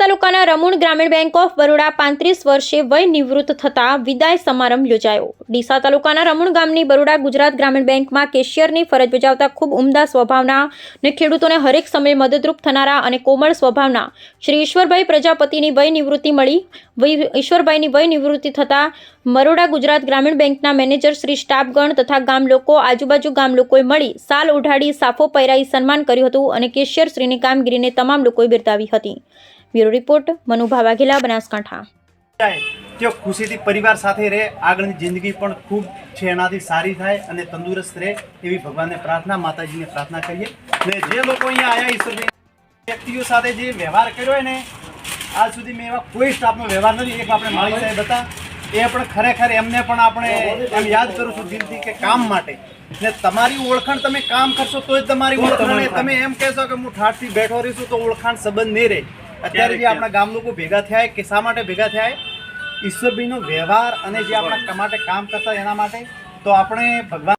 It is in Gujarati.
તાલુકાના રમુણ ગ્રામીણ બેંક ઓફ બરોડા પાંત્રીસ વર્ષે વય નિવૃત્ત થતા વિદાય સમારંભ યોજાયો. ડીસા તાલુકાના રમુણ ગામની બરોડા ગુજરાત ગ્રામીણ બેંકમાં કેશિયરની ફરજ બજાવતા ખૂબ ઉમદા સ્વભાવના અને ખેડૂતોને હરેક સમયે મદદરૂપ થનારા અને કોમળ સ્વભાવના શ્રી ઈશ્વરભાઈ પ્રજાપતિની વય નિવૃત્તિ મળી. ઈશ્વરભાઈની વય નિવૃત્તિ થતાં બરોડા ગુજરાત ગ્રામીણ બેંકના મેનેજર શ્રી સ્ટાફગણ તથા ગામ લોકો, આજુબાજુ ગામ લોકોએ મળી સાલ ઉઢાડી, સાફો પહેરાઈ સન્માન કર્યું હતું અને કેશિયર શ્રીની કામગીરીને તમામ લોકોએ બિરદાવી હતી. Bureau report Manubha Vaghela Banaskantha. તેઓ ખુશીથી પરિવાર સાથે રહે આગળની જિંદગી પણ ખૂબ છે એનાથી સારી થાય અને તંદુરસ્ત રહે એવી ભગવાનને પ્રાર્થના માતાજીને પ્રાર્થના કરીએ. ને જે લોકો અહીંયા આવ્યા ઈશ્વરની વ્યક્તિઓ સાથે જે વ્યવહાર કર્યો હોય ને આજ સુધી મેં એવા કોઈ સ્ટાફનો વ્યવહાર નથી. એક આપણે માળી સાહેબ હતા એ પણ ખરેખર એમને પણ આપણે એમ યાદ કરું છું દિલથી કે કામ માટે. ને તમારી ઓળખાણ તમે કામ કરશો તો જ તમારી ઓળખાણ તમે એમ કહેશો કે હું ઠાઠથી બેઠો રહીશું તો ઓળખાણ સંબંધ નહીં રહે. અત્યારે જે આપણા ગામ લોકો ભેગા થયા કે શા માટે ભેગા થયા ઈશ્વરભાઈનો વ્યવહાર અને જે આપણા માટે કામ કરતા એના માટે. તો આપણે ભગવાન